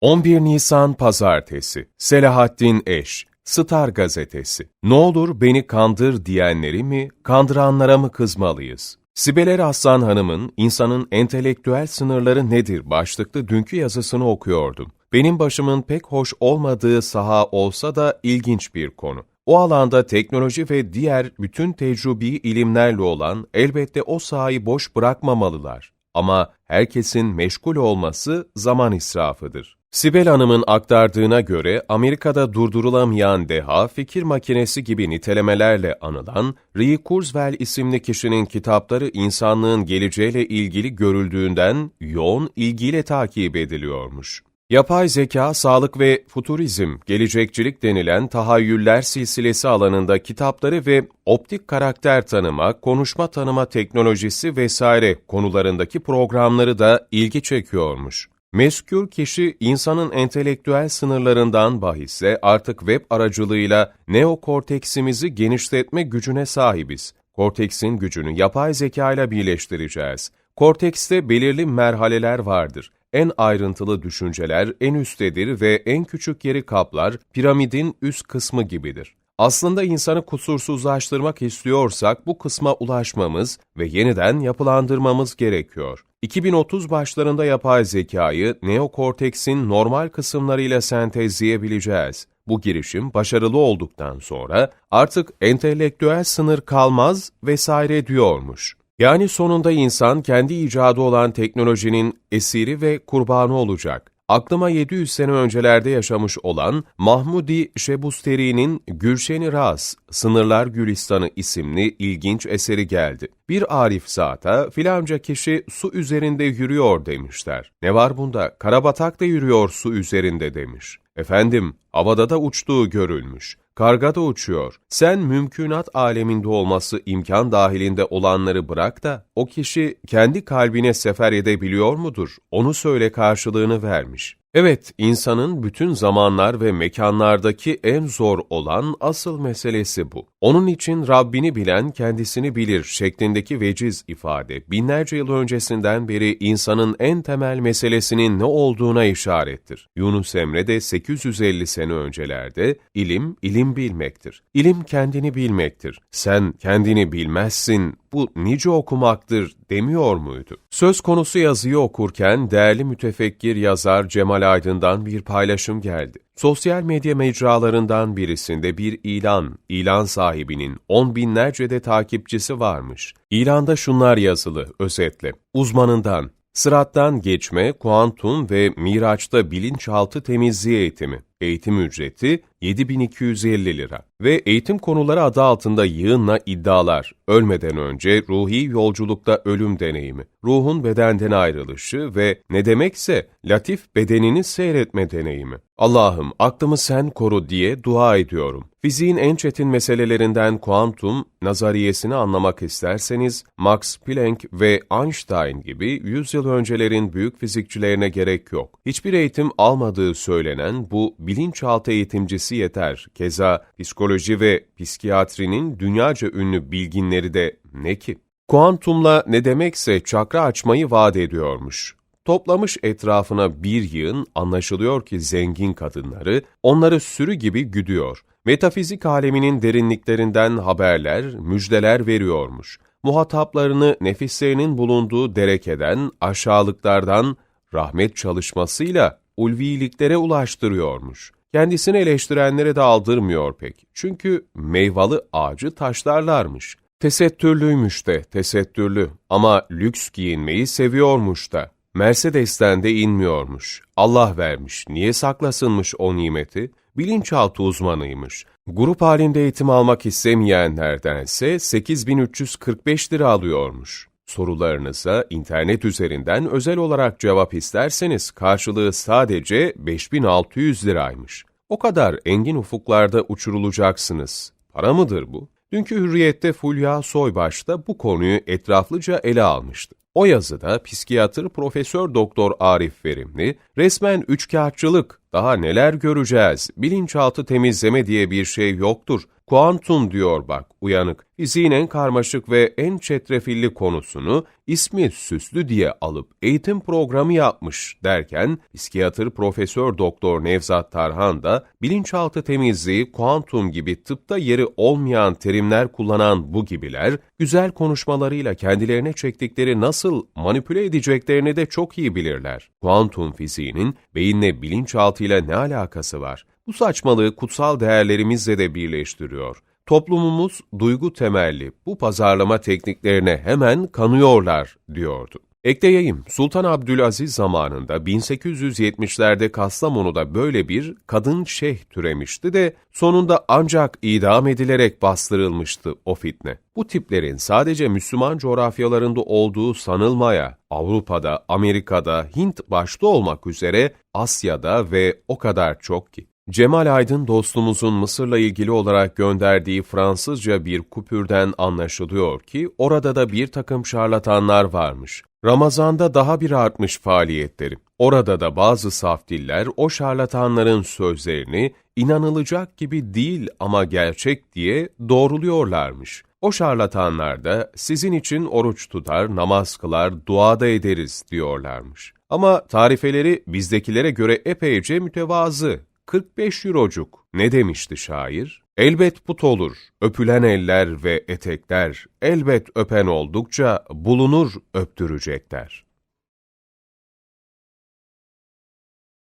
11 Nisan Pazartesi Selahattin Eş Star Gazetesi Ne olur beni kandır diyenleri mi, kandıranlara mı kızmalıyız? Sibel Eraslan Hanım'ın İnsanın Entelektüel Sınırları Nedir başlıklı dünkü yazısını okuyordum. Benim başımın pek hoş olmadığı saha olsa da ilginç bir konu. O alanda teknoloji ve diğer bütün tecrübi ilimlerle olan elbette o sahayı boş bırakmamalılar. Ama herkesin meşgul olması zaman israfıdır. Sibel Hanım'ın aktardığına göre Amerika'da durdurulamayan deha, fikir makinesi gibi nitelemelerle anılan Ray Kurzweil isimli kişinin kitapları insanlığın geleceğiyle ilgili görüldüğünden yoğun ilgiyle takip ediliyormuş. Yapay zeka, sağlık ve futurizm, gelecekçilik denilen tahayyüller silsilesi alanında kitapları ve optik karakter tanıma, konuşma tanıma teknolojisi vesaire konularındaki programları da ilgi çekiyormuş. Meskür kişi insanın entelektüel sınırlarından bahisse artık web aracılığıyla neokorteksimizi genişletme gücüne sahibiz. Korteksin gücünü yapay zeka ile birleştireceğiz. Kortekste belirli merhaleler vardır. En ayrıntılı düşünceler en üsttedir ve en küçük yeri kaplar piramidin üst kısmı gibidir. Aslında insanı kusursuzlaştırmak istiyorsak bu kısma ulaşmamız ve yeniden yapılandırmamız gerekiyor. 2030 başlarında yapay zekayı neokorteksin normal kısımlarıyla sentezleyebileceğiz. Bu girişim başarılı olduktan sonra artık entelektüel sınır kalmaz vesaire diyormuş. Yani sonunda insan kendi icadı olan teknolojinin esiri ve kurbanı olacak. Aklıma 700 sene öncelerde yaşamış olan Mahmudi Şebusteri'nin Gülşen-i Ras, Sınırlar Gülistanı isimli ilginç eseri geldi. Bir arif zata filanca kişi su üzerinde yürüyor demişler. Ne var bunda? Karabatak da yürüyor su üzerinde demiş. Efendim, havada da uçtuğu görülmüş. Karga da uçuyor. Sen mümkünat aleminde olması imkan dahilinde olanları bırak da o kişi kendi kalbine sefer edebiliyor mudur? Onu söyle karşılığını vermiş. Evet, insanın bütün zamanlar ve mekanlardaki en zor olan asıl meselesi bu. Onun için Rabbini bilen kendisini bilir şeklindeki veciz ifade binlerce yıl öncesinden beri insanın en temel meselesinin ne olduğuna işarettir. Yunus Emre de 850 sene öncelerde ilim, ilim bilmektir. İlim kendini bilmektir. Sen kendini bilmezsin, bu nice okumaktır demiyor muydu? Söz konusu yazıyı okurken değerli mütefekkir yazar Cemal Aydın'dan bir paylaşım geldi. Sosyal medya mecralarından birisinde bir ilan, ilan sahibinin on binlerce de takipçisi varmış. İlanda şunlar yazılı, özetle. Uzmanından, sırattan geçme, kuantum ve miraçta bilinçaltı temizliği eğitimi. Eğitim ücreti 7250 lira. Ve eğitim konuları adı altında yığınla iddialar. Ölmeden önce ruhi yolculukta ölüm deneyimi, ruhun bedenden ayrılışı ve ne demekse latif bedenini seyretme deneyimi. Allah'ım aklımı sen koru diye dua ediyorum. Fiziğin en çetin meselelerinden kuantum nazariyesini anlamak isterseniz Max Planck ve Einstein gibi 100 yıl öncelerin büyük fizikçilerine gerek yok. Hiçbir eğitim almadığı söylenen bu bilinçaltı eğitimcisi yeter. Keza psikoloji ve psikiyatrinin dünyaca ünlü bilginleri de ne ki? Kuantumla ne demekse çakra açmayı vaat ediyormuş. Toplamış etrafına bir yığın anlaşılıyor ki zengin kadınları onları sürü gibi güdüyor. Metafizik aleminin derinliklerinden haberler, müjdeler veriyormuş. Muhataplarını nefislerinin bulunduğu derekeden, aşağılıklardan rahmet çalışmasıyla ulviliklere ulaştırıyormuş. Kendisini eleştirenlere de aldırmıyor pek. Çünkü meyvalı ağacı taşlarlarmış. Tesettürlüymüş de, tesettürlü ama lüks giyinmeyi seviyormuş da. Mercedes'ten de inmiyormuş. Allah vermiş, niye saklasınmış o nimeti? Bilinçaltı uzmanıymış. Grup halinde eğitim almak istemeyenlerdense 8345 lira alıyormuş. Sorularınıza internet üzerinden özel olarak cevap isterseniz karşılığı sadece 5600 liraymış. O kadar engin ufuklarda uçurulacaksınız. Para mıdır bu? Dünkü Hürriyet'te Fulya Soybaş da bu konuyu etraflıca ele almıştı. O yazıda psikiyatr Profesör Doktor Arif Verimli, resmen üçkağıtçılık, daha neler göreceğiz, bilinçaltı temizleme diye bir şey yoktur, kuantum diyor bak uyanık, fiziğin en karmaşık ve en çetrefilli konusunu ismi süslü diye alıp eğitim programı yapmış derken, psikiyatr Profesör Doktor Nevzat Tarhan da bilinçaltı temizliği, kuantum gibi tıpta yeri olmayan terimler kullanan bu gibiler, güzel konuşmalarıyla kendilerine çektikleri nasıl manipüle edeceklerini de çok iyi bilirler. Kuantum fiziğinin beyinle bilinçaltıyla ne alakası var? Bu saçmalığı kutsal değerlerimizle de birleştiriyor. Toplumumuz duygu temelli bu pazarlama tekniklerine hemen kanıyorlar diyordu. Ekleyeyim, Sultan Abdülaziz zamanında 1870'lerde Kastamonu'da böyle bir kadın şeyh türemişti de sonunda ancak idam edilerek bastırılmıştı o fitne. Bu tiplerin sadece Müslüman coğrafyalarında olduğu sanılmaya, Avrupa'da, Amerika'da, Hint başta olmak üzere Asya'da ve o kadar çok ki. Cemal Aydın dostumuzun Mısır'la ilgili olarak gönderdiği Fransızca bir kupürden anlaşılıyor ki orada da bir takım şarlatanlar varmış. Ramazanda daha bir artmış faaliyetleri. Orada da bazı saf diller o şarlatanların sözlerini inanılacak gibi değil ama gerçek diye doğruluyorlarmış. O şarlatanlar da sizin için oruç tutar, namaz kılar, duada ederiz diyorlarmış. Ama tarifeleri bizdekilere göre epeyce mütevazı. 45 eurocuk. Ne demişti şair? Elbet put olur, öpülen eller ve etekler, elbet öpen oldukça bulunur öptürecekler.